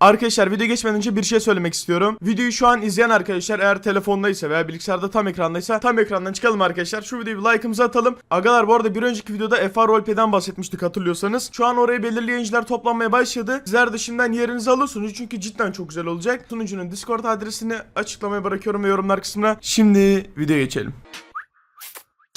Arkadaşlar video geçmeden önce bir şey söylemek istiyorum. Videoyu şu an izleyen arkadaşlar eğer telefondaysa veya bilgisayarda tam ekrandaysa tam ekrandan çıkalım arkadaşlar. Şu videoyu bir like'ımızı atalım. Agalar bu arada bir önceki videoda FR Roleplay'den bahsetmiştik hatırlıyorsanız. Şu an oraya belirli yayıncılar toplanmaya başladı. Sizler de şimdiden yerinizi alıyorsunuz çünkü cidden çok güzel olacak. Sunucunun Discord adresini açıklamaya bırakıyorum ve yorumlar kısmına. Şimdi videoya geçelim.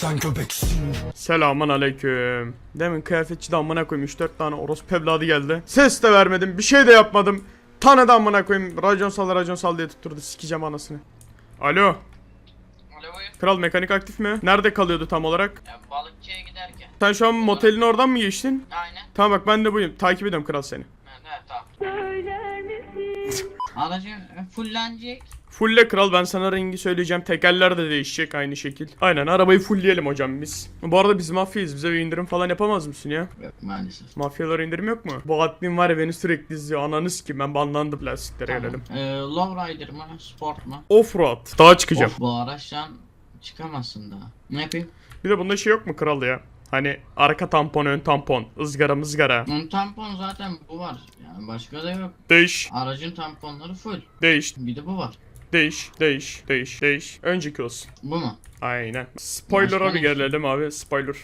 Sen köpeksin. Selamun aleyküm. Demin kıyafetçi de amına koymuş 4 tane orospu evladı geldi. Ses de vermedim bir şey de yapmadım. Tanıdı amına koyayım. Racon sal racon sal diye tutturdu sikeceğim anasını. Alo. Alo buyur. Kral mekanik aktif mi? Nerede kalıyordu tam olarak? Ya, balıkçıya giderken. Sen şu an motelin oradan mı geçtin? Aynen. Tamam bak ben de buyum. Takip ediyorum kral seni. Evet, evet tamam. Aracı e, fullenecek. Fulle kral ben sana rengi söyleyeceğim. Tekerler de değişecek aynı şekil. Aynen arabayı fullleyelim hocam biz. Bu arada biz mafyayız. Bize bir indirim falan yapamaz mısın ya? Yok maalesef. Mafyalara indirim yok mu? Bu admin var ya beni sürekli izliyor. Ananı ki ben banlandı plastiklere gelelim. Ee, lowrider mı? Sport mu? Offroad. Dağa çıkacağım. Of bu araçtan çıkamazsın daha. Ne yapayım? Bir de bunda şey yok mu kral ya? Hani arka tampon ön tampon. ızgara mızgara. Onun tampon zaten bu var. Yani başka da yok. Değiş. Aracın tamponları full. Değiş. Bir de bu var. Değiş. Değiş. Değiş. Değiş. Önceki olsun. Bu mu? Aynen. Spoiler'a Başka bir ne? gelelim abi. Spoiler.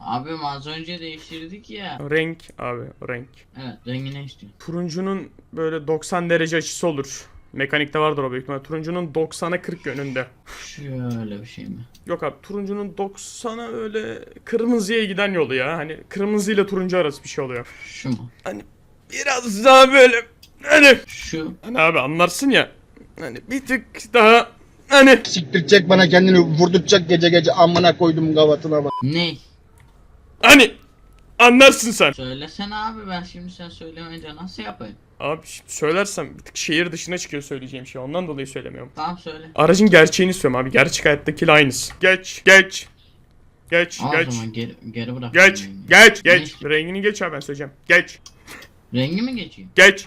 Abi az önce değiştirdik ya. Renk abi. Renk. Evet rengi ne istiyorsun? Turuncunun böyle 90 derece açısı olur. Mekanikte vardır o büyük ihtimalle. Turuncunun 90'a 40 yönünde. Şöyle bir şey mi? Yok abi turuncunun 90'a öyle kırmızıya giden yolu ya. Hani kırmızı ile turuncu arası bir şey oluyor. Şu mu? Hani biraz daha böyle hani Şu. Hani abi anlarsın ya. Hani bir tık daha hani Siktirecek bana kendini vurduracak gece gece amına koydum gavatına bak. Ne? hani anlarsın sen. Söylesene abi ben şimdi sen söylemeyince nasıl yapayım? Abi şimdi söylersem bir tık şehir dışına çıkıyor söyleyeceğim şey. Ondan dolayı söylemiyorum. Tamam söyle. Aracın gerçeğini istiyorum abi. Gerçek hayattakiyle aynısı. Geç, geç. Geç, Al o geç. zaman geri, geri bırak. Geç, geç, geç. Rengini geç abi ben söyleyeceğim. Geç, Rengi mi geçiyor? geç.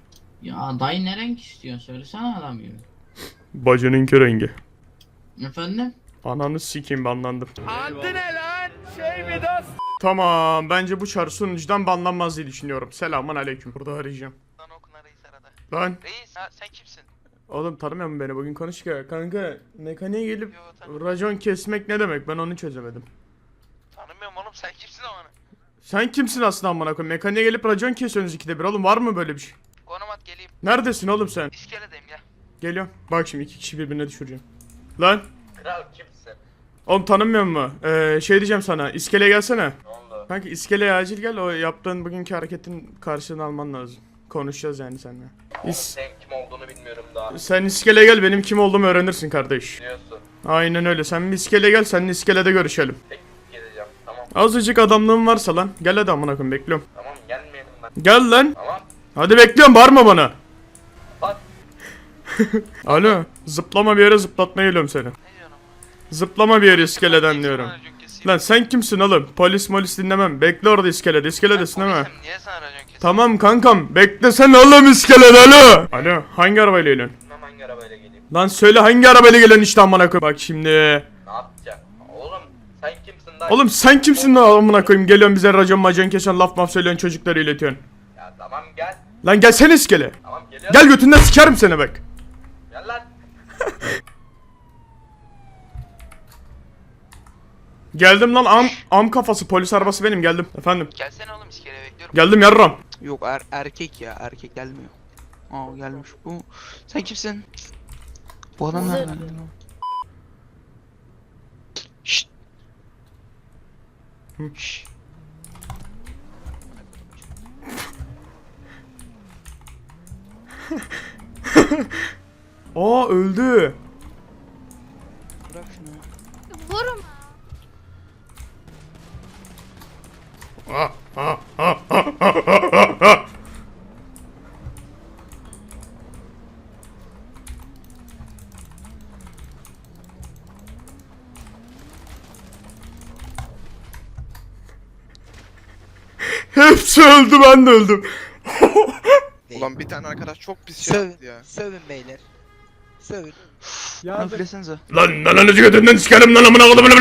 Ya dayı ne renk istiyorsun söylesene adam gibi. Bacının rengi. Efendim? Ananı sikeyim banlandım. Tamam bence bu çar sunucudan banlanmaz diye düşünüyorum. Selamun aleyküm. Burada arayacağım. Lan okuna reis arada. Lan Reis ha, sen kimsin? oğlum tanımıyor musun beni bugün konuş ya. Kanka mekaniğe gelip Yo tanımıyorum. racon kesmek ne demek ben onu çözemedim. Tanımıyorum oğlum sen kimsin amına? Sen kimsin aslında amına koyayım? Mekaniğe gelip racon kesiyorsunuz ikide bir oğlum var mı böyle bir şey? At geleyim. Neredesin oğlum sen? İskeledeyim gel. Geliyorum. Bak şimdi iki kişi birbirine düşüreceğim. Lan Kral kimsin? oğlum tanımıyor mu? Ee, şey diyeceğim sana iskeleye gelsene. Ne oldu? Kanka iskeleye acil gel o yaptığın bugünkü hareketin karşılığını alman lazım. Konuşacağız yani seninle. İs Sen kim olduğunu bilmiyorum daha. sen iskeleye gel benim kim olduğumu öğrenirsin kardeş. Diyorsun. Aynen öyle sen bir iskeleye gel seninle iskelede görüşelim. Tek geleceğim. Tamam. Azıcık adamlığın varsa lan gel hadi amına koyayım bekliyorum. Tamam gelmeyelim lan. Gel lan. Tamam. Hadi bekliyorum bağırma bana. Bak. Alo zıplama bir yere zıplatmaya geliyorum seni. Zıplama bir yere iskeleden diyorum. Lan sen kimsin oğlum? Polis molis dinlemem. Bekle orada iskelede. İskeledesin değil mi? Niye sana racon keseyim? Tamam kankam. Beklesene oğlum iskelede alo. Alo hangi arabayla geliyorsun? Tamam hangi arabayla geleyim? Lan söyle hangi arabayla geliyorsun işte amına koyayım. Bak şimdi. Ne yapacağım? Oğlum sen kimsin lan? Oğlum sen kimsin lan amına koyayım? Geliyorsun bize racon macon kesen laf maf söylüyorsun çocukları iletiyorsun. Ya tamam gel. Lan gelsene iskele. Tamam geliyorum. Gel götünden sikerim seni bak. Gel lan. Geldim lan am, am kafası polis arabası benim geldim. Efendim. Gelsene oğlum iskeleye bekliyorum. Geldim yarram. Yok er, erkek ya erkek gelmiyor. Aa gelmiş bu. Sen kimsin? Bu adam nereden geldi lan? Şşt. Şşt. Aa öldü. Bırak şunu. Vurun. Hepsi öldü ben de öldüm. Ulan bir tane arkadaş çok pis şey Sövün, yaptı ya. sövün beyler. Sövün. Lan üflesenize. Lan lan lan götünden sikerim lan amına kodumun